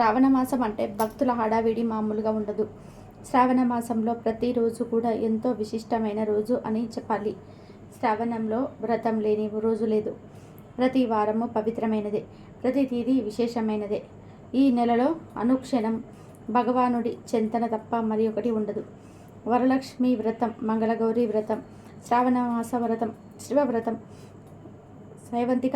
శ్రావణ మాసం అంటే భక్తుల హడావిడి మామూలుగా ఉండదు. శ్రావణ మాసంలో ప్రతిరోజు కూడా ఎంతో విశిష్టమైన రోజు అని చెప్పాలి. శ్రావణంలో వ్రతం లేని రోజు లేదు. ప్రతి వారము పవిత్రమైనదే. ప్రతి తేదీ విశేషమైనదే. ఈ నెలలో అనుక్షణం భగవానుడి చింతన తప్ప మరి ఒకటి ఉండదు. వరలక్ష్మి వ్రతం మంగళగౌరి వ్రతం శ్రావణ మాస వ్రతం శివవ్రతం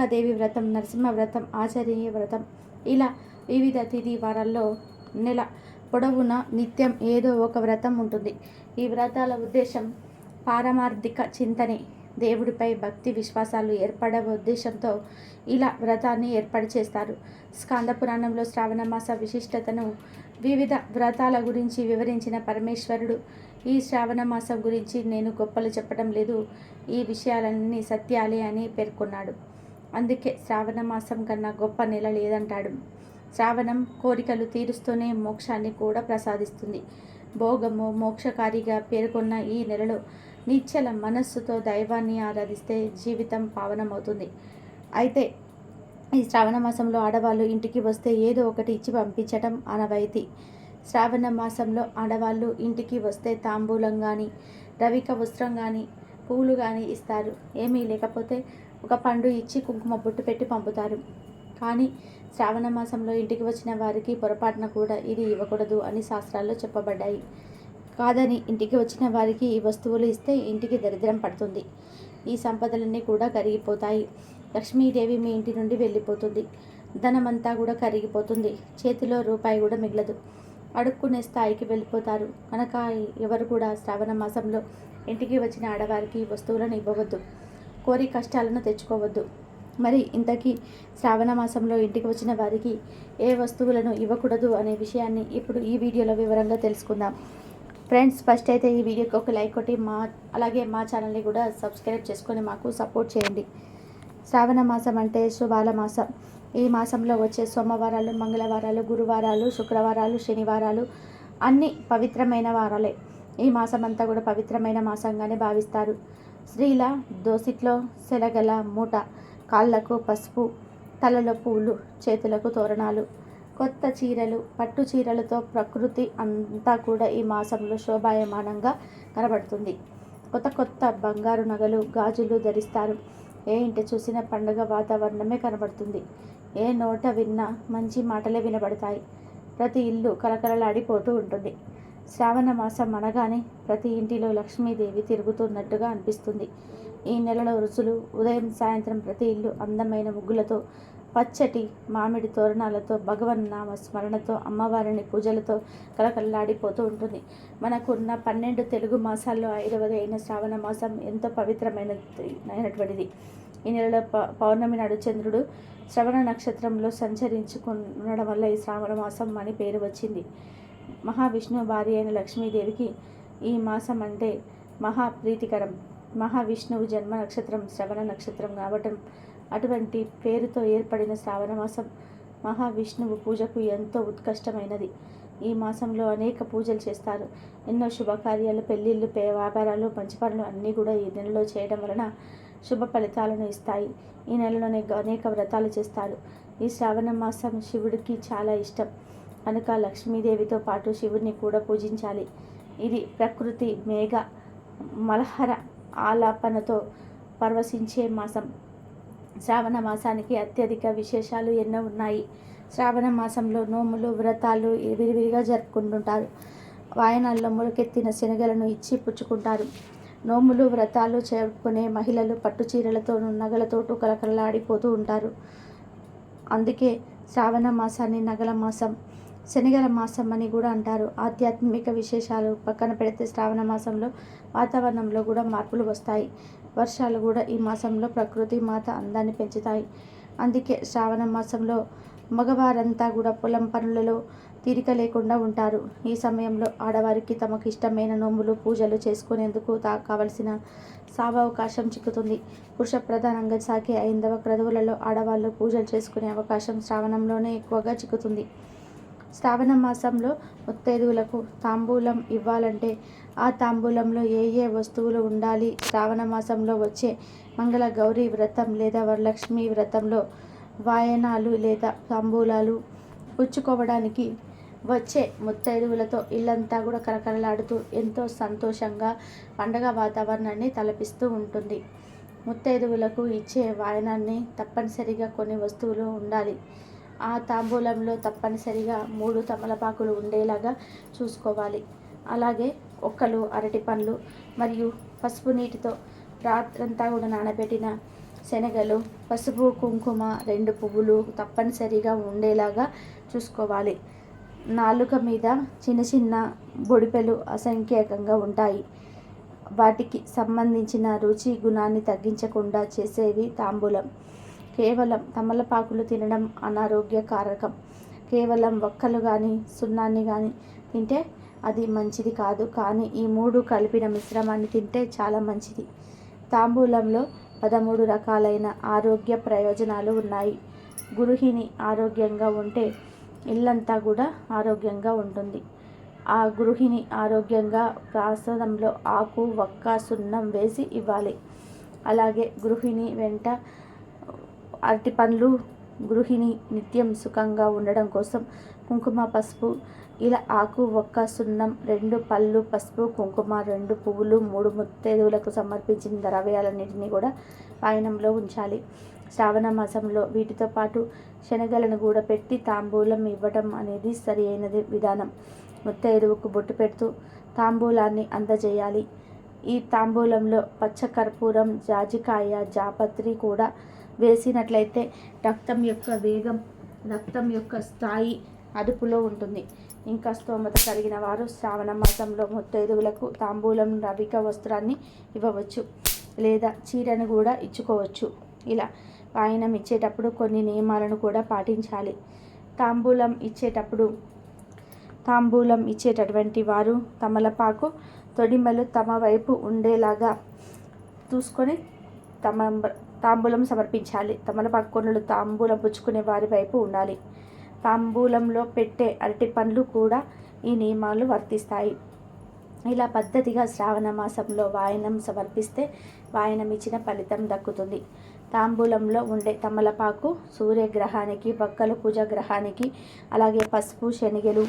దేవి వ్రతం నరసింహ వ్రతం ఆచార్య వ్రతం ఇలా వివిధ తిథి వారాల్లో నెల పొడవునా నిత్యం ఏదో ఒక వ్రతం ఉంటుంది. ఈ వ్రతాల ఉద్దేశం పారమార్థిక చింతనే. దేవుడిపై భక్తి విశ్వాసాలు ఏర్పడే ఉద్దేశంతో ఇలా వ్రతాన్ని ఏర్పాటు చేస్తారు. స్కంద పురాణంలో శ్రావణ మాస విశిష్టతను వివిధ వ్రతాల గురించి వివరించిన పరమేశ్వరుడు ఈ శ్రావణ మాసం గురించి నేను గొప్పలు చెప్పడం లేదు. ఈ విషయాలన్నీ సత్యాలే అని పేర్కొన్నాడు. అందుకే శ్రావణ మాసం కన్నా గొప్ప నెల లేదంటాడు. శ్రావణం కోరికలు తీరుస్తూనే మోక్షాన్ని కూడా ప్రసాదిస్తుంది. భోగము మోక్షకారిగా పేర్కొన్న ఈ నెలలో నిశ్చల మనస్సుతో దైవాన్ని ఆరాధిస్తే జీవితం పావనమవుతుంది. అయితే ఈ శ్రావణ మాసంలో ఆడవాళ్ళు ఇంటికి వస్తే ఏదో ఒకటి ఇచ్చి పంపించటం అనవైతి శ్రావణ మాసంలో ఆడవాళ్ళు ఇంటికి వస్తే తాంబూలం కానీ రవిక వస్త్రం కానీ పూలు కానీ ఇస్తారు. ఏమీ లేకపోతే ఒక పండు ఇచ్చి కుంకుమ బొట్టు పెట్టి పంపుతారు. కానీ శ్రావణ మాసంలో ఇంటికి వచ్చిన వారికి పొరపాటున కూడా ఇది ఇవ్వకూడదు అని శాస్త్రాల్లో చెప్పబడ్డాయి. కాదని ఇంటికి వచ్చిన వారికి ఈ వస్తువులు ఇస్తే ఇంటికి దరిద్రం పడుతుంది. ఈ సంపదలన్నీ కూడా కరిగిపోతాయి. లక్ష్మీదేవి మీ ఇంటి నుండి వెళ్ళిపోతుంది. ధనమంతా కూడా కరిగిపోతుంది. చేతిలో రూపాయి కూడా మిగలదు. అడుక్కునే స్థాయికి వెళ్ళిపోతారు. కనుక ఎవరు కూడా శ్రావణ మాసంలో ఇంటికి వచ్చిన ఆడవారికి వస్తువులను ఇవ్వవద్దు. కోరి కష్టాలను తెచ్చుకోవద్దు. మరి ఇంతకీ శ్రావణ మాసంలో ఇంటికి వచ్చిన వారికి ఏ వస్తువులను ఇవ్వకూడదు అనే విషయాన్ని ఇప్పుడు ఈ వీడియోలో వివరంగా తెలుసుకుందాం. ఫ్రెండ్స్ ఫస్ట్ అయితే ఈ వీడియోకి ఒక లైక్ కొట్టి మా అలాగే మా ఛానల్ని కూడా సబ్స్క్రైబ్ చేసుకొని మాకు సపోర్ట్ చేయండి. శ్రావణ మాసం అంటే శుభాల మాసం. ఈ మాసంలో వచ్చే సోమవారాలు మంగళవారాలు గురువారాలు శుక్రవారాలు శనివారాలు అన్ని పవిత్రమైన వారాలే. ఈ మాసం అంతా కూడా పవిత్రమైన మాసంగానే భావిస్తారు. స్త్రీల దోసిట్లో సెలగల మూట. కాళ్ళకు పసుపు తలలో పూలు చేతులకు తోరణాలు కొత్త చీరలు పట్టు చీరలతో ప్రకృతి అంతా కూడా ఈ మాసంలో శోభాయమానంగా కనబడుతుంది. కొత్త కొత్త బంగారు నగలు గాజులు ధరిస్తారు. ఏ ఇంటి చూసిన పండుగ వాతావరణమే కనబడుతుంది. ఏ నోట విన్నా మంచి మాటలే వినబడతాయి. ప్రతి ఇల్లు కలకలలాడిపోతూ ఉంటుంది. శ్రావణ మాసం అనగానే ప్రతి ఇంటిలో లక్ష్మీదేవి తిరుగుతున్నట్టుగా అనిపిస్తుంది. ఈ నెలలో రుచులు ఉదయం సాయంత్రం ప్రతి ఇల్లు అందమైన ముగ్గులతో పచ్చటి మామిడి తోరణాలతో భగవన్ నామ స్మరణతో అమ్మవారిని పూజలతో కలకల్లాడిపోతూ ఉంటుంది. మనకున్న పన్నెండు తెలుగు మాసాల్లో ఐదవది అయిన శ్రావణ మాసం ఎంతో పవిత్రమైనది అయినటువంటిది. ఈ నెలలో పౌర్ణమి నాడు చంద్రుడు శ్రవణ నక్షత్రంలో సంచరించుకుండడం వల్ల ఈ శ్రావణ మాసం అని పేరు వచ్చింది. మహావిష్ణువు భార్య అయిన లక్ష్మీదేవికి ఈ మాసం అంటే మహా ప్రీతికరం. మహావిష్ణువు జన్మ నక్షత్రం శ్రవణ నక్షత్రం కావటం అటువంటి పేరుతో ఏర్పడిన శ్రావణ మాసం మహావిష్ణువు పూజకు ఎంతో ఉత్కష్టమైనది. ఈ మాసంలో అనేక పూజలు చేస్తారు. ఎన్నో శుభకార్యాలు పెళ్ళిళ్ళు పే వ్యాపారాలు మంచి పనులు అన్నీ కూడా ఈ నెలలో చేయడం వలన శుభ ఫలితాలను ఇస్తాయి. ఈ నెలలోనే అనేక వ్రతాలు చేస్తారు. ఈ శ్రావణ మాసం శివుడికి చాలా ఇష్టం. కనుక లక్ష్మీదేవితో పాటు శివుడిని కూడా పూజించాలి. ఇది ప్రకృతి మేఘ మలహర ఆలాపనతో పరవశించే మాసం. శ్రావణ మాసానికి అత్యధిక విశేషాలు ఎన్నో ఉన్నాయి. శ్రావణ మాసంలో నోములు వ్రతాలు విరివిరిగా జరుపుకుంటుంటారు. వాయనాల్లో మొలకెత్తిన శనగలను ఇచ్చి పుచ్చుకుంటారు. నోములు వ్రతాలు జరుపుకునే మహిళలు పట్టు చీరలతోనూ నగలతోటూ కలకలలాడిపోతూ ఉంటారు. అందుకే శ్రావణ మాసాన్ని నగల మాసం శనిగల మాసం అని కూడా అంటారు. ఆధ్యాత్మిక విశేషాలు పక్కన పెడితే శ్రావణ మాసంలో వాతావరణంలో కూడా మార్పులు వస్తాయి. వర్షాలు కూడా ఈ మాసంలో ప్రకృతి మాత అందాన్ని పెంచుతాయి. అందుకే శ్రావణ మాసంలో మగవారంతా కూడా పొలం పనులలో తీరిక లేకుండా ఉంటారు. ఈ సమయంలో ఆడవారికి తమకు ఇష్టమైన నోములు పూజలు చేసుకునేందుకు తా కావలసిన సావకాశం చిక్కుతుంది. పురుష ప్రధానంగా సాగే ఐందవ క్రతువులలో ఆడవాళ్ళు పూజలు చేసుకునే అవకాశం శ్రావణంలోనే ఎక్కువగా చిక్కుతుంది. శ్రావణ మాసంలో ముత్తైదువులకు తాంబూలం ఇవ్వాలంటే ఆ తాంబూలంలో ఏ ఏ వస్తువులు ఉండాలి? శ్రావణ మాసంలో వచ్చే మంగళ గౌరీ వ్రతం లేదా వరలక్ష్మి వ్రతంలో వాయనాలు లేదా తాంబూలాలు పుచ్చుకోవడానికి వచ్చే ముత్తైదువులతో ఇల్లంతా కూడా కరకరలాడుతూ ఎంతో సంతోషంగా పండగ వాతావరణాన్ని తలపిస్తూ ఉంటుంది. ముత్తైదువులకు ఇచ్చే వాయనాన్ని తప్పనిసరిగా కొన్ని వస్తువులు ఉండాలి. ఆ తాంబూలంలో తప్పనిసరిగా మూడు తమలపాకులు ఉండేలాగా చూసుకోవాలి. అలాగే ఒక్కలు అరటి పండ్లు మరియు పసుపు నీటితో రాత్రంతా కూడా నానబెట్టిన శనగలు పసుపు కుంకుమ రెండు పువ్వులు తప్పనిసరిగా ఉండేలాగా చూసుకోవాలి. నాలుక మీద చిన్న చిన్న బొడిపెలు అసంఖ్యాకంగా ఉంటాయి. వాటికి సంబంధించిన రుచి గుణాన్ని తగ్గించకుండా చేసేవి తాంబూలం. కేవలం తమలపాకులు తినడం అనారోగ్య కారకం. కేవలం ఒక్కలు కానీ సున్నాన్ని కానీ తింటే అది మంచిది కాదు. కానీ ఈ మూడు కలిపిన మిశ్రమాన్ని తింటే చాలా మంచిది. తాంబూలంలో పదమూడు రకాలైన ఆరోగ్య ప్రయోజనాలు ఉన్నాయి. గృహిణి ఆరోగ్యంగా ఉంటే ఇల్లంతా కూడా ఆరోగ్యంగా ఉంటుంది. ఆ గృహిణి ఆరోగ్యంగా ప్రసాదంలో ఆకు వక్క సున్నం వేసి ఇవ్వాలి. అలాగే గృహిణి వెంట అరటి పండ్లు గృహిణి నిత్యం సుఖంగా ఉండడం కోసం కుంకుమ పసుపు ఇలా ఆకు ఒక్క సున్నం రెండు పళ్ళు పసుపు కుంకుమ రెండు పువ్వులు మూడు ముత్తేదువులకు సమర్పించిన ద్రవ్యాలన్నింటినీ కూడా వాయనంలో ఉంచాలి. శ్రావణ మాసంలో వీటితో పాటు శనగలను కూడా పెట్టి తాంబూలం ఇవ్వడం అనేది సరి అయినది విధానం. ముత్తైదువుకు బొట్టు పెడుతూ తాంబూలాన్ని అందజేయాలి. ఈ తాంబూలంలో పచ్చకర్పూరం జాజికాయ జాపత్రి కూడా వేసినట్లయితే రక్తం యొక్క వేగం రక్తం యొక్క స్థాయి అదుపులో ఉంటుంది. ఇంకా స్తోమత కలిగిన వారు శ్రావణ మాసంలో ముత్తైదువులకు తాంబూలం రవిక వస్త్రాన్ని ఇవ్వవచ్చు లేదా చీరను కూడా ఇచ్చుకోవచ్చు. ఇలా వాయనం ఇచ్చేటప్పుడు కొన్ని నియమాలను కూడా పాటించాలి. తాంబూలం ఇచ్చేటప్పుడు తాంబూలం ఇచ్చేటటువంటి వారు తమలపాకు తొడిమలు తమ వైపు ఉండేలాగా చూసుకొని తమ తాంబూలం సమర్పించాలి. తమలపాకు కొనులు తాంబూలం పుచ్చుకునే వారి వైపు ఉండాలి. తాంబూలంలో పెట్టే అరటి పండ్లు కూడా ఈ నియమాలు వర్తిస్తాయి. ఇలా పద్ధతిగా శ్రావణ మాసంలో వాయనం సమర్పిస్తే వాయనం ఇచ్చిన ఫలితం దక్కుతుంది. తాంబూలంలో ఉండే తమలపాకు సూర్యగ్రహానికి బక్కల పూజ గ్రహానికి అలాగే పసుపు శనిగలు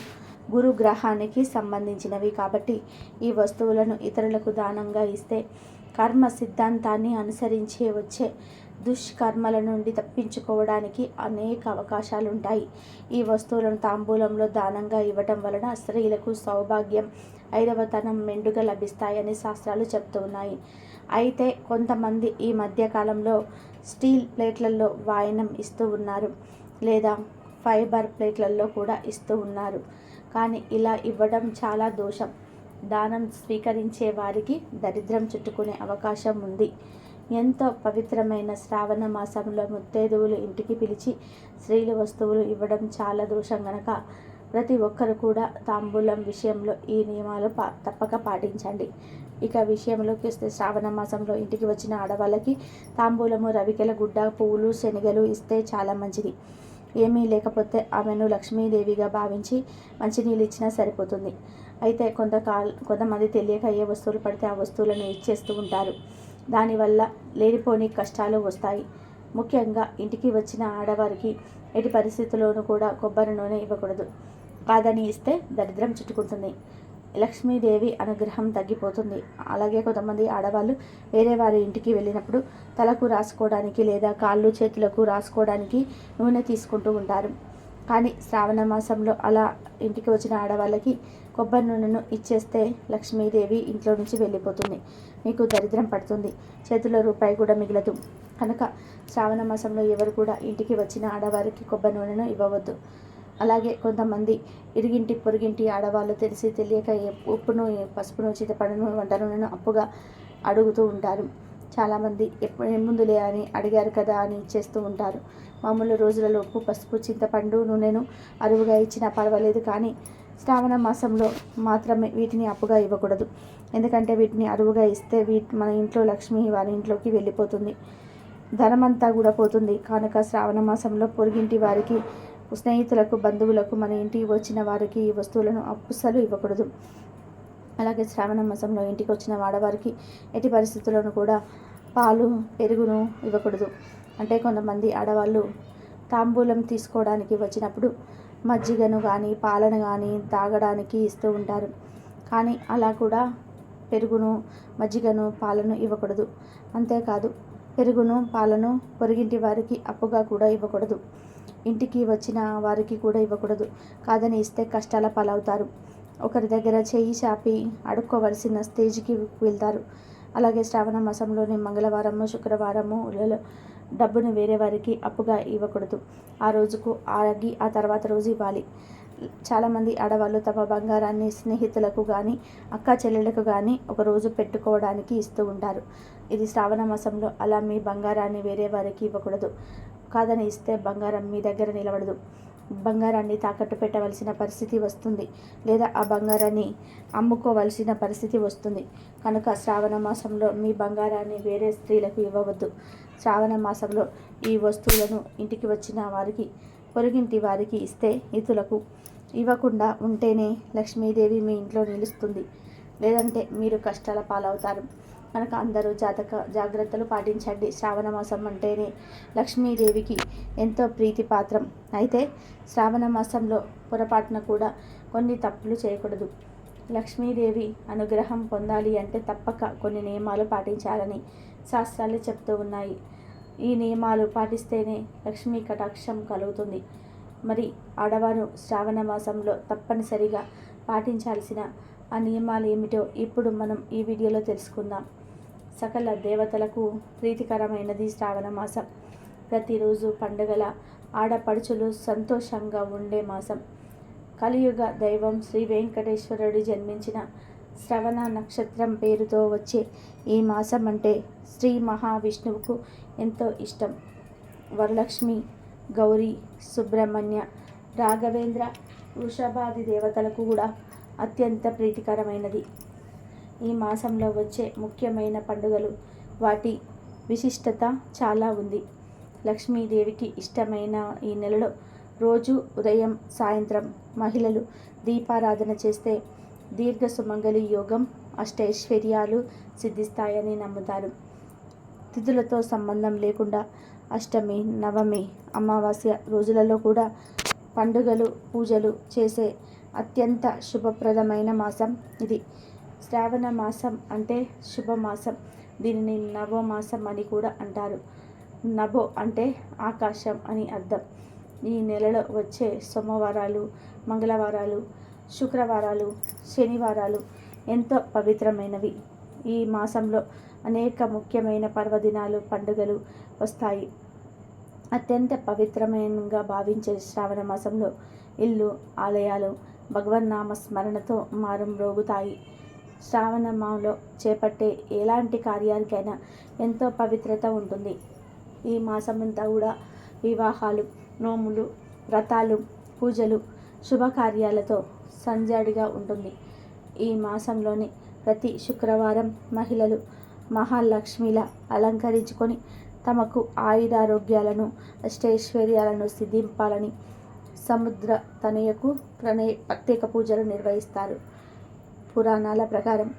గురు గ్రహానికి సంబంధించినవి. కాబట్టి ఈ వస్తువులను ఇతరులకు దానంగా ఇస్తే కర్మ సిద్ధాంతాన్ని అనుసరించి వచ్చే దుష్కర్మల నుండి తప్పించుకోవడానికి అనేక అవకాశాలు ఉంటాయి ఈ వస్తువులను తాంబూలంలో దానంగా ఇవ్వటం వలన స్త్రీలకు సౌభాగ్యం ఐదవతనం మెండుగా లభిస్తాయని శాస్త్రాలు చెప్తూ ఉన్నాయి అయితే కొంతమంది ఈ మధ్యకాలంలో స్టీల్ ప్లేట్లలో వాయనం ఇస్తూ ఉన్నారు లేదా ఫైబర్ ప్లేట్లలో కూడా ఇస్తూ ఉన్నారు. కానీ ఇలా ఇవ్వడం చాలా దోషం. దానం స్వీకరించే వారికి దరిద్రం చుట్టుకునే అవకాశం ఉంది. ఎంతో పవిత్రమైన శ్రావణ మాసంలో ముత్తైదువులు ఇంటికి పిలిచి స్త్రీలు వస్తువులు ఇవ్వడం చాలా దోషం గనక ప్రతి ఒక్కరు కూడా తాంబూలం విషయంలో ఈ నియమాలు పా తప్పక పాటించండి. ఇక విషయంలోకి వస్తే శ్రావణ మాసంలో ఇంటికి వచ్చిన ఆడవాళ్ళకి తాంబూలము రవికెల గుడ్డ పువ్వులు శనగలు ఇస్తే చాలా మంచిది. ఏమీ లేకపోతే ఆమెను లక్ష్మీదేవిగా భావించి మంచినీళ్ళు ఇచ్చినా సరిపోతుంది. అయితే కొంతకాల కొంతమంది తెలియక ఏ వస్తువులు పడితే ఆ వస్తువులను ఇచ్చేస్తూ ఉంటారు. దానివల్ల లేనిపోని కష్టాలు వస్తాయి. ముఖ్యంగా ఇంటికి వచ్చిన ఆడవారికి ఎట్టి పరిస్థితుల్లోనూ కూడా కొబ్బరి నూనె ఇవ్వకూడదు. కాదని ఇస్తే దరిద్రం చుట్టుకుంటుంది. లక్ష్మీదేవి అనుగ్రహం తగ్గిపోతుంది. అలాగే కొంతమంది ఆడవాళ్ళు వేరే వారి ఇంటికి వెళ్ళినప్పుడు తలకు రాసుకోవడానికి లేదా కాళ్ళు చేతులకు రాసుకోవడానికి నూనె తీసుకుంటూ ఉంటారు. కానీ శ్రావణ మాసంలో అలా ఇంటికి వచ్చిన ఆడవాళ్ళకి కొబ్బరి నూనెను ఇచ్చేస్తే లక్ష్మీదేవి ఇంట్లో నుంచి వెళ్ళిపోతుంది. మీకు దరిద్రం పడుతుంది. చేతిలో రూపాయి కూడా మిగలదు. కనుక శ్రావణ మాసంలో ఎవరు కూడా ఇంటికి వచ్చిన ఆడవారికి కొబ్బరి నూనెను ఇవ్వవద్దు. అలాగే కొంతమంది ఇరిగింటి పొరిగింటి ఆడవాళ్ళు తెలిసి తెలియక ఉప్పును పసుపును చింతపండును వంట నూనెను అప్పుగా అడుగుతూ ఉంటారు. చాలామంది ఎప్పుడు ముందులే అని అడిగారు కదా అని ఇచ్చేస్తూ ఉంటారు. మామూలు రోజులలో ఉప్పు పసుపు చింతపండు నూనెను అరువుగా ఇచ్చినా పర్వాలేదు కానీ శ్రావణ మాసంలో మాత్రమే వీటిని అప్పుగా ఇవ్వకూడదు. ఎందుకంటే వీటిని అరువుగా ఇస్తే వీటి మన ఇంట్లో లక్ష్మి వారి ఇంట్లోకి వెళ్ళిపోతుంది. ధనమంతా కూడా పోతుంది. కనుక శ్రావణ మాసంలో పొరుగింటి వారికి స్నేహితులకు బంధువులకు మన ఇంటికి వచ్చిన వారికి ఈ వస్తువులను అప్పుసలు ఇవ్వకూడదు. అలాగే శ్రావణ మాసంలో ఇంటికి వచ్చిన వాడవారికి ఎట్టి పరిస్థితుల్లోనూ కూడా పాలు పెరుగును ఇవ్వకూడదు. అంటే కొంతమంది ఆడవాళ్ళు తాంబూలం తీసుకోవడానికి వచ్చినప్పుడు మజ్జిగను కానీ పాలను కానీ తాగడానికి ఇస్తూ ఉంటారు. కానీ అలా కూడా పెరుగును మజ్జిగను పాలను ఇవ్వకూడదు. అంతేకాదు పెరుగును పాలను పొరుగింటి వారికి అప్పుగా కూడా ఇవ్వకూడదు. ఇంటికి వచ్చిన వారికి కూడా ఇవ్వకూడదు. కాదని ఇస్తే కష్టాల పాలవుతారు. ఒకరి దగ్గర చేయి చాపి అడుక్కోవలసిన స్టేజ్కి వెళ్తారు. అలాగే శ్రావణ మాసంలోని మంగళవారము శుక్రవారము డబ్బును వేరే వారికి అప్పుగా ఇవ్వకూడదు. ఆ రోజుకు ఆగి ఆ తర్వాత రోజు ఇవ్వాలి. చాలామంది ఆడవాళ్ళు తమ బంగారాన్ని స్నేహితులకు కానీ అక్క చెల్లెలకు కానీ ఒకరోజు పెట్టుకోవడానికి ఇస్తూ ఉంటారు. ఇది శ్రావణ మాసంలో అలా మీ బంగారాన్ని వేరే వారికి ఇవ్వకూడదు. కాదని ఇస్తే బంగారం మీ దగ్గర నిలబడదు. బంగారాన్ని తాకట్టు పెట్టవలసిన పరిస్థితి వస్తుంది. లేదా ఆ బంగారాన్ని అమ్ముకోవలసిన పరిస్థితి వస్తుంది. కనుక శ్రావణ మాసంలో మీ బంగారాన్ని వేరే స్త్రీలకు ఇవ్వవద్దు. శ్రావణ మాసంలో ఈ వస్తువులను ఇంటికి వచ్చిన వారికి పొరుగింటి వారికి ఇస్తే ఇతరులకు ఇవ్వకుండా ఉంటేనే లక్ష్మీదేవి మీ ఇంట్లో నిలుస్తుంది. లేదంటే మీరు కష్టాల పాలవుతారు. కనుక అందరూ జాతక జాగ్రత్తలు పాటించండి. శ్రావణ మాసం అంటేనే లక్ష్మీదేవికి ఎంతో ప్రీతిపాత్రం. అయితే శ్రావణ మాసంలో పొరపాటున కూడా కొన్ని తప్పులు చేయకూడదు. లక్ష్మీదేవి అనుగ్రహం పొందాలి అంటే తప్పక కొన్ని నియమాలు పాటించాలని శాస్త్రాలు చెప్తూ ఉన్నాయి. ఈ నియమాలు పాటిస్తేనే లక్ష్మీ కటాక్షం కలుగుతుంది. మరి ఆడవారు శ్రావణ మాసంలో తప్పనిసరిగా పాటించాల్సిన ఆ నియమాలు ఏమిటో ఇప్పుడు మనం ఈ వీడియోలో తెలుసుకుందాం. సకల దేవతలకు ప్రీతికరమైనది శ్రావణ మాసం. ప్రతిరోజు పండుగల ఆడపడుచులు సంతోషంగా ఉండే మాసం. కలియుగ దైవం శ్రీ వెంకటేశ్వరుడు జన్మించిన శ్రవణ నక్షత్రం పేరుతో వచ్చే ఈ మాసం అంటే శ్రీ మహావిష్ణువుకు ఎంతో ఇష్టం. వరలక్ష్మి గౌరీ సుబ్రహ్మణ్య రాఘవేంద్ర వృషభాది దేవతలకు కూడా అత్యంత ప్రీతికరమైనది. ఈ మాసంలో వచ్చే ముఖ్యమైన పండుగలు వాటి విశిష్టత చాలా ఉంది. లక్ష్మీదేవికి ఇష్టమైన ఈ నెలలో రోజు ఉదయం సాయంత్రం మహిళలు దీపారాధన చేస్తే దీర్ఘ సుమంగళి యోగం అష్టైశ్వర్యాలు సిద్ధిస్తాయని నమ్ముతారు. తిథులతో సంబంధం లేకుండా అష్టమి నవమి అమావాస్య రోజులలో కూడా పండుగలు పూజలు చేసే అత్యంత శుభప్రదమైన మాసం ఇది. శ్రావణ మాసం అంటే శుభమాసం. దీనిని నవో మాసం అని కూడా అంటారు. నభో అంటే ఆకాశం అని అర్థం. ఈ నెలలో వచ్చే సోమవారాలు మంగళవారాలు శుక్రవారాలు శనివారాలు ఎంతో పవిత్రమైనవి. ఈ మాసంలో అనేక ముఖ్యమైన పర్వదినాలు పండుగలు వస్తాయి. అత్యంత పవిత్రమైనగా భావించే శ్రావణ మాసంలో ఇల్లు ఆలయాలు భగవన్నామ స్మరణతో మారం రోగుతాయి శ్రావణమాలో చేపట్టే ఎలాంటి కార్యానికైనా ఎంతో పవిత్రత ఉంటుంది. ఈ మాసమంతా కూడా వివాహాలు నోములు వ్రతాలు పూజలు శుభకార్యాలతో సంజాడిగా ఉంటుంది. ఈ మాసంలోని ప్రతి శుక్రవారం మహిళలు మహాలక్ష్మిలా అలంకరించుకొని తమకు ఆయుధారోగ్యాలను అష్టైశ్వర్యాలను సిద్ధింపాలని సముద్ర తనయకు ప్రణయ ప్రత్యేక పూజలు నిర్వహిస్తారు. పురాణాల ప్రకారం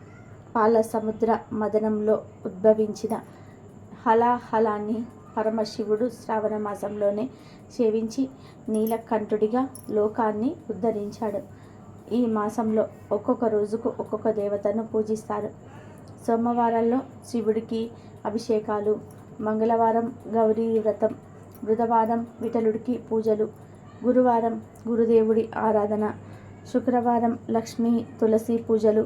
పాల సముద్ర మదనంలో ఉద్భవించిన హలాహలాన్ని పరమశివుడు శ్రావణ మాసంలోనే సేవించి నీలకంఠుడిగా లోకాన్ని ఉద్ధరించాడు. ఈ మాసంలో ఒక్కొక్క రోజుకు ఒక్కొక్క దేవతను పూజిస్తారు. సోమవారాల్లో శివుడికి అభిషేకాలు మంగళవారం గౌరీ వ్రతం బుధవారం విఠలుడికి పూజలు గురువారం గురుదేవుడి ఆరాధన శుక్రవారం లక్ష్మి తులసి పూజలు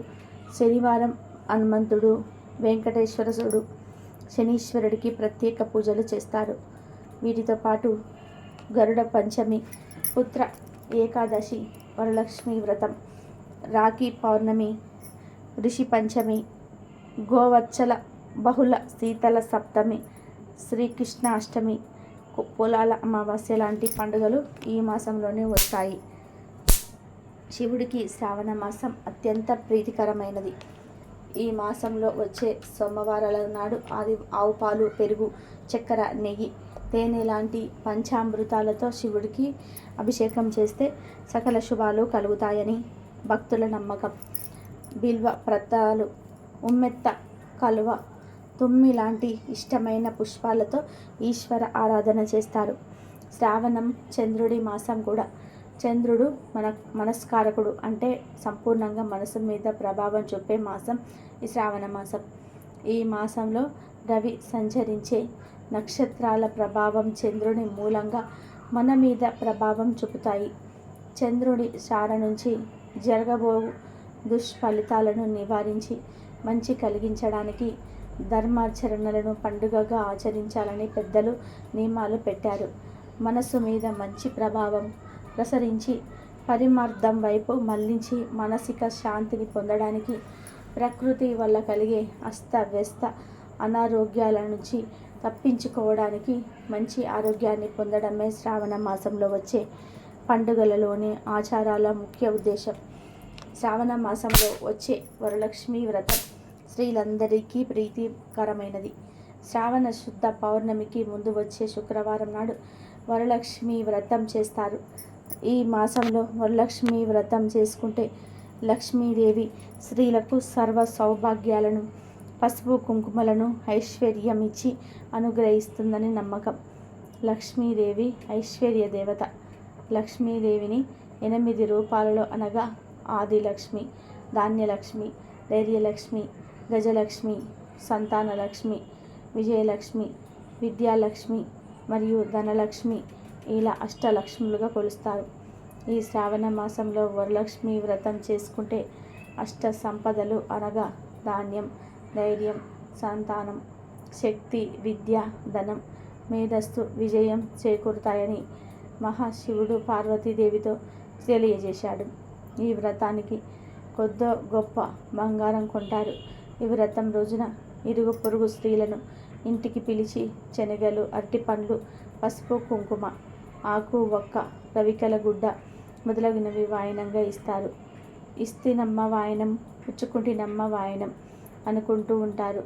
శనివారం హనుమంతుడు వెంకటేశ్వరుడు శనీశ్వరుడికి ప్రత్యేక పూజలు చేస్తారు. వీటితో పాటు గరుడ పంచమి పుత్ర ఏకాదశి వరలక్ష్మి వ్రతం రాఖీ పౌర్ణమి ఋషి పంచమి గోవచ్చల బహుళ శీతల సప్తమి శ్రీకృష్ణాష్టమి పొలాల అమావాస్య లాంటి పండుగలు ఈ మాసంలోనే వస్తాయి. శివుడికి శ్రావణ మాసం అత్యంత ప్రీతికరమైనది. ఈ మాసంలో వచ్చే సోమవారాల నాడు ఆది ఆవు పాలు పెరుగు చక్కెర నెయ్యి తేనె లాంటి పంచామృతాలతో శివుడికి అభిషేకం చేస్తే సకల శుభాలు కలుగుతాయని భక్తుల నమ్మకం. బిల్వ ప్రతాలు ఉమ్మెత్త కలువ తుమ్మి లాంటి ఇష్టమైన పుష్పాలతో ఈశ్వర ఆరాధన చేస్తారు. శ్రావణం చంద్రుడి మాసం కూడా. చంద్రుడు మన మనస్కారకుడు అంటే సంపూర్ణంగా మనసు మీద ప్రభావం చూపే మాసం ఈ శ్రావణ మాసం. ఈ మాసంలో రవి సంచరించే నక్షత్రాల ప్రభావం చంద్రుని మూలంగా మన మీద ప్రభావం చూపుతాయి. చంద్రుడి సార నుంచి జరగబో దుష్ఫలితాలను నివారించి మంచి కలిగించడానికి ధర్మాచరణలను పండుగగా ఆచరించాలని పెద్దలు నియమాలు పెట్టారు. మనసు మీద మంచి ప్రభావం ప్రసరించి పరిమార్థం వైపు మళ్ళించి మానసిక శాంతిని పొందడానికి ప్రకృతి వల్ల కలిగే అస్తవ్యస్త అనారోగ్యాల నుంచి తప్పించుకోవడానికి మంచి ఆరోగ్యాన్ని పొందడమే శ్రావణ మాసంలో వచ్చే పండుగలలోని ఆచారాల ముఖ్య ఉద్దేశం. శ్రావణ మాసంలో వచ్చే వరలక్ష్మి వ్రతం స్త్రీలందరికీ ప్రీతికరమైనది. శ్రావణ శుద్ధ పౌర్ణమికి ముందు వచ్చే శుక్రవారం నాడు వరలక్ష్మి వ్రతం చేస్తారు. ఈ మాసంలో వరలక్ష్మి వ్రతం చేసుకుంటే లక్ష్మీదేవి స్త్రీలకు సర్వ సౌభాగ్యాలను పసుపు కుంకుమలను ఐశ్వర్యం ఇచ్చి అనుగ్రహిస్తుందని నమ్మకం. లక్ష్మీదేవి ఐశ్వర్య దేవత. లక్ష్మీదేవిని ఎనిమిది రూపాలలో అనగా ఆదిలక్ష్మి ధాన్యలక్ష్మి ధైర్యలక్ష్మి గజలక్ష్మి సంతానలక్ష్మి విజయలక్ష్మి విద్యాలక్ష్మి మరియు ధనలక్ష్మి ఇలా అష్టలక్ష్ములుగా కొలుస్తారు. ఈ శ్రావణ మాసంలో వరలక్ష్మి వ్రతం చేసుకుంటే అష్ట సంపదలు అనగా ధాన్యం ధైర్యం సంతానం శక్తి విద్య ధనం మేధస్సు విజయం చేకూరుతాయని మహాశివుడు పార్వతీదేవితో తెలియజేశాడు. ఈ వ్రతానికి కొద్ద గొప్ప బంగారం కొంటారు. ఈ వ్రతం రోజున ఇరుగు పొరుగు స్త్రీలను ఇంటికి పిలిచి శనగలు అరటిపండ్లు పసుపు కుంకుమ ఆకు ఒక్క రవికల గుడ్డ మొదలగునవి వాయనంగా ఇస్తారు. ఇస్తినమ్మ వాయనం పుచ్చుకుంటినమ్మ వాయనం అనుకుంటూ ఉంటారు.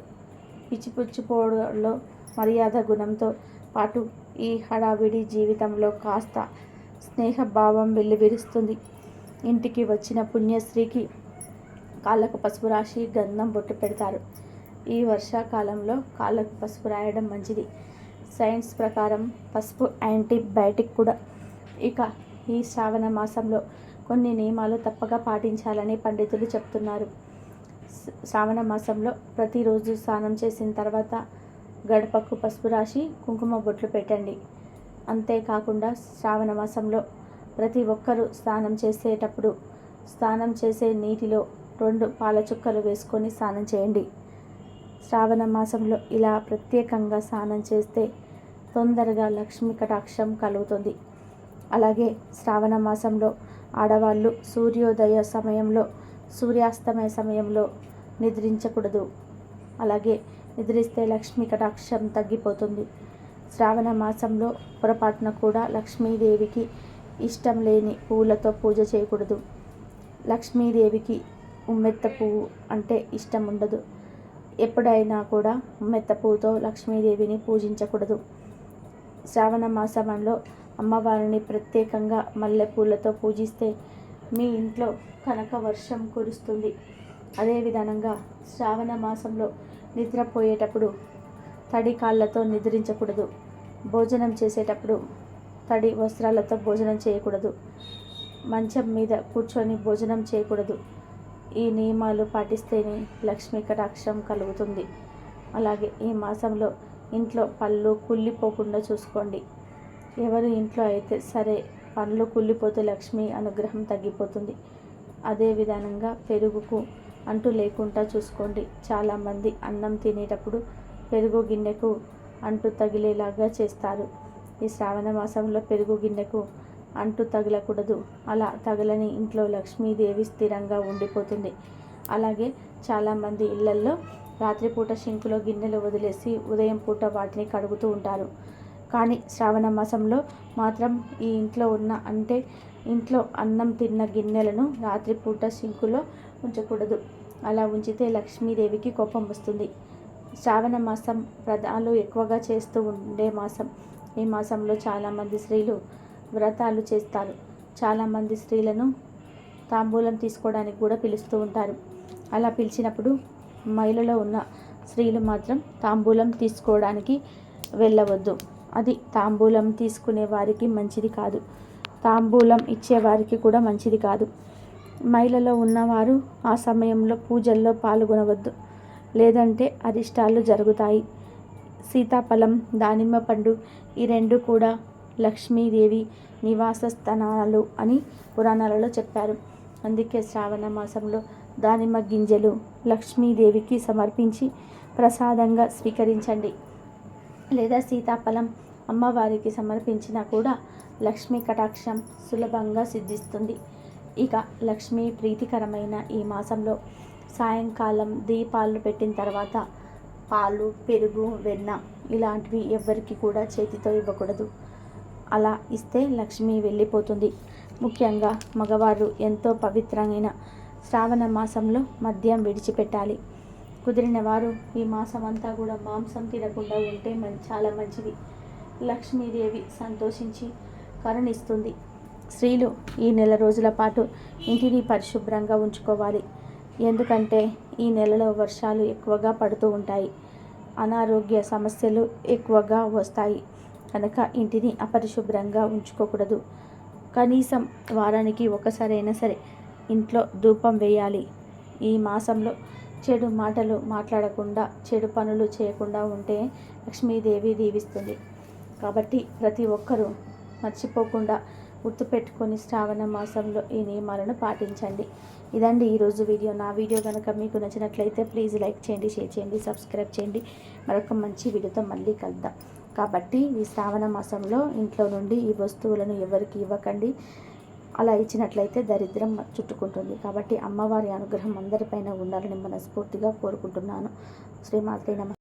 పిచ్చిపుచ్చిపోవడంలో మర్యాద గుణంతో పాటు ఈ హడావిడి జీవితంలో కాస్త స్నేహభావం వెల్లివిరుస్తుంది. ఇంటికి వచ్చిన పుణ్యశ్రీకి కాళ్ళకు పసుపు రాసి గంధం బొట్టు పెడతారు. ఈ వర్షాకాలంలో కాళ్ళకు పసుపు రాయడం మంచిది. సైన్స్ ప్రకారం పసుపు యాంటీబయాటిక్ కూడా. ఇక ఈ శ్రావణ మాసంలో కొన్ని నియమాలు తప్పక పాటించాలని పండితులు చెప్తున్నారు. శ్రావణ మాసంలో ప్రతిరోజు స్నానం చేసిన తర్వాత గడపకు పసుపు రాసి కుంకుమ బొట్లు పెట్టండి. అంతేకాకుండా శ్రావణ మాసంలో ప్రతి ఒక్కరూ స్నానం చేసేటప్పుడు స్నానం చేసే నీటిలో రెండు పాల చుక్కలు వేసుకొని స్నానం చేయండి. శ్రావణ మాసంలో ఇలా ప్రత్యేకంగా స్నానం చేస్తే తొందరగా లక్ష్మి కటాక్షం కలుగుతుంది. అలాగే శ్రావణ మాసంలో ఆడవాళ్ళు సూర్యోదయ సమయంలో సూర్యాస్తమయ సమయంలో నిద్రించకూడదు. అలాగే నిద్రిస్తే లక్ష్మీ కటాక్షం తగ్గిపోతుంది. శ్రావణ మాసంలో పొరపాటున కూడా లక్ష్మీదేవికి ఇష్టం లేని పువ్వులతో పూజ చేయకూడదు. లక్ష్మీదేవికి ఉమ్మెత్త పువ్వు అంటే ఇష్టం ఉండదు ఎప్పుడైనా కూడా ఉమ్మెత్త పువ్వుతో లక్ష్మీదేవిని పూజించకూడదు. శ్రావణ మాసంలో అమ్మవారిని ప్రత్యేకంగా మల్లెపూలతో పూజిస్తే మీ ఇంట్లో కనక వర్షం కురుస్తుంది. అదే విధంగా శ్రావణ మాసంలో నిద్రపోయేటప్పుడు తడి కాళ్ళతో నిద్రించకూడదు. భోజనం చేసేటప్పుడు తడి వస్త్రాలతో భోజనం చేయకూడదు. మంచం మీద కూర్చొని భోజనం చేయకూడదు. ఈ నియమాలు పాటిస్తేనే లక్ష్మీ కటాక్షం కలుగుతుంది. అలాగే ఈ మాసంలో ఇంట్లో పళ్ళు కుళ్ళిపోకుండా చూసుకోండి. ఎవరు ఇంట్లో అయితే సరే పండ్లు కుళ్ళిపోతే లక్ష్మి అనుగ్రహం తగ్గిపోతుంది. అదే విధానంగా పెరుగుకు అంటు లేకుండా చూసుకోండి. చాలామంది అన్నం తినేటప్పుడు పెరుగు గిన్నెకు అంటు తగిలేలాగా చేస్తారు. ఈ శ్రావణ మాసంలో పెరుగు గిన్నెకు అంటు తగలకూడదు. అలా తగలని ఇంట్లో లక్ష్మీదేవి స్థిరంగా ఉండిపోతుంది. అలాగే చాలామంది ఇళ్ళల్లో రాత్రిపూట షింకులో గిన్నెలు వదిలేసి ఉదయం పూట వాటిని కడుగుతూ ఉంటారు. కానీ శ్రావణ మాసంలో మాత్రం ఈ ఇంట్లో ఉన్న అంటే ఇంట్లో అన్నం తిన్న గిన్నెలను రాత్రిపూట సింకులో ఉంచకూడదు. అలా ఉంచితే లక్ష్మీదేవికి కోపం వస్తుంది. శ్రావణ మాసం వ్రతాలు ఎక్కువగా చేస్తూ ఉండే మాసం. ఈ మాసంలో చాలామంది స్త్రీలు వ్రతాలు చేస్తారు. చాలామంది స్త్రీలను తాంబూలం తీసుకోవడానికి కూడా పిలుస్తూ ఉంటారు. అలా పిలిచినప్పుడు మహిళలో ఉన్న స్త్రీలు మాత్రం తాంబూలం తీసుకోవడానికి వెళ్ళవద్దు. అది తాంబూలం తీసుకునే వారికి మంచిది కాదు. తాంబూలం ఇచ్చేవారికి కూడా మంచిది కాదు. మహిళలో ఉన్నవారు ఆ సమయంలో పూజల్లో పాల్గొనవద్దు. లేదంటే అరిష్టాలు జరుగుతాయి. సీతాఫలం దానిమ్మ పండు ఈ రెండు కూడా లక్ష్మీదేవి నివాస స్థానాలు అని పురాణాలలో చెప్పారు. అందుకే శ్రావణ మాసంలో దానిమ్మ గింజలు లక్ష్మీదేవికి సమర్పించి ప్రసాదంగా స్వీకరించండి. లేదా సీతాఫలం అమ్మవారికి సమర్పించినా కూడా లక్ష్మీ కటాక్షం సులభంగా సిద్ధిస్తుంది. ఇక లక్ష్మీ ప్రీతికరమైన ఈ మాసంలో సాయంకాలం దీపాలు పెట్టిన తర్వాత పాలు పెరుగు వెన్న ఇలాంటివి ఎవ్వరికి కూడా చేతితో ఇవ్వకూడదు. అలా ఇస్తే లక్ష్మి వెళ్ళిపోతుంది. ముఖ్యంగా మగవారు ఎంతో పవిత్రమైన శ్రావణ మాసంలో మద్యం విడిచిపెట్టాలి. కుదిరిన వారు ఈ మాసం అంతా కూడా మాంసం తినకుండా ఉంటే మంచి చాలా మంచిది. లక్ష్మీదేవి సంతోషించి కరుణిస్తుంది. స్త్రీలు ఈ నెల రోజుల పాటు ఇంటిని పరిశుభ్రంగా ఉంచుకోవాలి. ఎందుకంటే ఈ నెలలో వర్షాలు ఎక్కువగా పడుతూ ఉంటాయి. అనారోగ్య సమస్యలు ఎక్కువగా వస్తాయి. కనుక ఇంటిని అపరిశుభ్రంగా ఉంచుకోకూడదు. కనీసం వారానికి ఒకసారైనా సరే ఇంట్లో ధూపం వేయాలి. ఈ మాసంలో చెడు మాటలు మాట్లాడకుండా చెడు పనులు చేయకుండా ఉంటే లక్ష్మీదేవి దీవిస్తుంది. కాబట్టి ప్రతి ఒక్కరూ మర్చిపోకుండా గుర్తుపెట్టుకొని శ్రావణ మాసంలో ఈ నియమాలను పాటించండి. ఇదండి ఈరోజు వీడియో. నా వీడియో కనుక మీకు నచ్చినట్లయితే ప్లీజ్ లైక్ చేయండి షేర్ చేయండి సబ్స్క్రైబ్ చేయండి. మరొక మంచి వీడియోతో మళ్ళీ కలుద్దాం. కాబట్టి ఈ శ్రావణ మాసంలో ఇంట్లో నుండి ఈ వస్తువులను ఎవరికి ఇవ్వకండి. అలా ఇచ్చినట్లయితే దరిద్రం చుట్టుకుంటుంది. కాబట్టి అమ్మవారి అనుగ్రహం అందరిపైన ఉండాలని మనస్ఫూర్తిగా కోరుకుంటున్నాను. శ్రీమాత్రి నమ